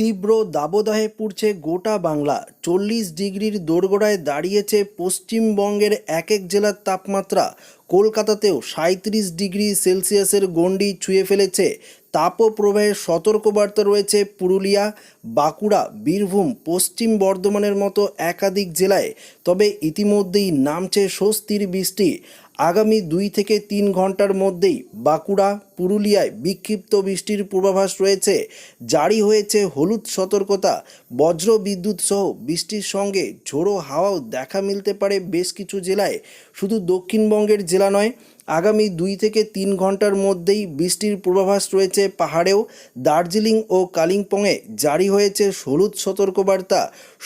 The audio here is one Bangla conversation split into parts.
তীব্র দাবদাহে পুড়ছে গোটা বাংলা। চল্লিশ ডিগ্রির দোরগোড়ায় দাঁড়িয়েছে পশ্চিমবঙ্গের এক এক জেলার তাপমাত্রা। কলকাতাতেও সাঁত্রিশ ডিগ্রি সেলসিয়াসের গণ্ডি ছুঁয়ে ফেলেছে। তাপপ্রবাহের সতর্কবার্তা রয়েছে পুরুলিয়া, বাঁকুড়া, বীরভূম, পশ্চিম বর্ধমানের মতো একাধিক জেলায়। তবে ইতিমধ্যেই নামছে স্বস্তির বৃষ্টি। আগামী দুই থেকে তিন ঘণ্টার মধ্যেই বাঁকুড়া পুরুলিয়ায় বিক্ষিপ্ত বৃষ্টির পূর্বাভাস রয়েছে। জারি হয়েছে হলুদ সতর্কতা, বজ্র বিদ্যুৎ সহ বৃষ্টির সঙ্গে ঝোড়ো হাওয়াও দেখা মিলতে পারে বেশ কিছু জেলায়। শুধু দক্ষিণবঙ্গের জেলা নয়, আগামী দুই থেকে তিন ঘণ্টার মধ্যেই বৃষ্টির পূর্বাভাস রয়েছে পাহাড়েও। দার্জিলিং ও কালিম্পংয়ে জারি হয়েছে হলুদ সতর্কবার্তা।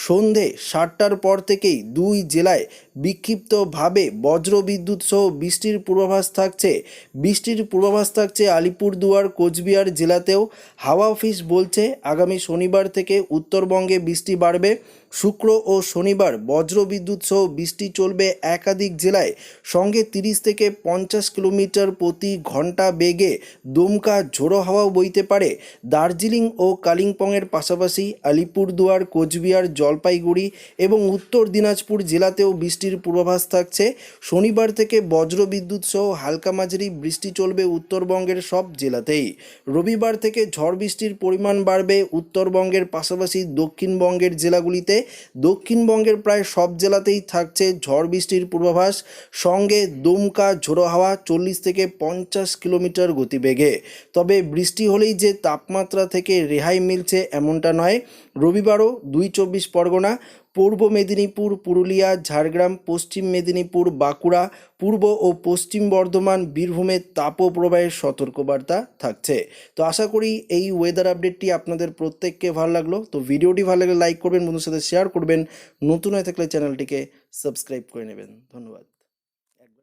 সন্ধে সাতটার পর থেকেই দুই জেলায় বিক্ষিপ্তভাবে বজ্রবিদ্যুৎ সহ বৃষ্টির পূর্বাভাস থাকছে। বৃষ্টির পূর্বাভাস থাকছে আলিপুরদুয়ার, কোচবিহার জেলাতেও হাওয়া অফিস বলছে, আগামী শনিবার থেকে উত্তরবঙ্গে বৃষ্টি বাড়বে। শুক্র ও শনিবার বজ্রবিদ্যুৎ সহ বৃষ্টি চলবে একাধিক জেলায়। সঙ্গে তিরিশ থেকে পঞ্চাশ কিলোমিটার প্রতি ঘণ্টা বেগে দমকা ঝোড়ো হাওয়া বইতে পারে। দার্জিলিং ও কালিম্পংয়ের পাশাপাশি আলিপুরদুয়ার, কোচবিহার, জলপাইগুড়ি এবং উত্তর দিনাজপুর জেলাতেও বৃষ্টির পূর্বাভাস থাকছে। শনিবার থেকে বজ্রবিদ্যুৎ সহ হালকা মাঝারি বৃষ্টি চলবে উত্তরবঙ্গের সব জেলাতেই। রবিবার থেকে ঝড় বৃষ্টির পরিমাণ বাড়বে উত্তরবঙ্গের পাশাপাশি দক্ষিণবঙ্গের জেলাগুলিতে। দক্ষিণবঙ্গের প্রায় সব জেলাতেই থাকছে ঝড় বৃষ্টির পূর্বাভাস। সঙ্গে দমকা ঝোড়ো হাওয়া চল্লিশ থেকে পঞ্চাশ কিলোমিটার গতিবেগে। তবে বৃষ্টি হলেই যে তাপমাত্রা থেকে রেহাই মিলছে এমনটা নয়। রবিবারও দুই চব্বিশ পরগনা পূর্ব মেদিনীপুর, পুরুলিয়া, ঝাড়গ্রাম, পশ্চিম মেদিনীপুর, বাঁকুড়া, পূর্ব ও পশ্চিম বর্ধমান বীরভূমের তাপপ্রবাহের সতর্কবার্তা থাকছে। তো আশা করি এই ওয়েদার আপডেটটি আপনাদের প্রত্যেককে ভালো লাগল। তো ভিডিওটি ভালো লাগলে লাইক করবেন বন্ধুর সাথে শেয়ার করবেন। নতুন হয়ে থাকলে চ্যানেলটিকে সাবস্ক্রাইব করে নেবেন। ধন্যবাদ।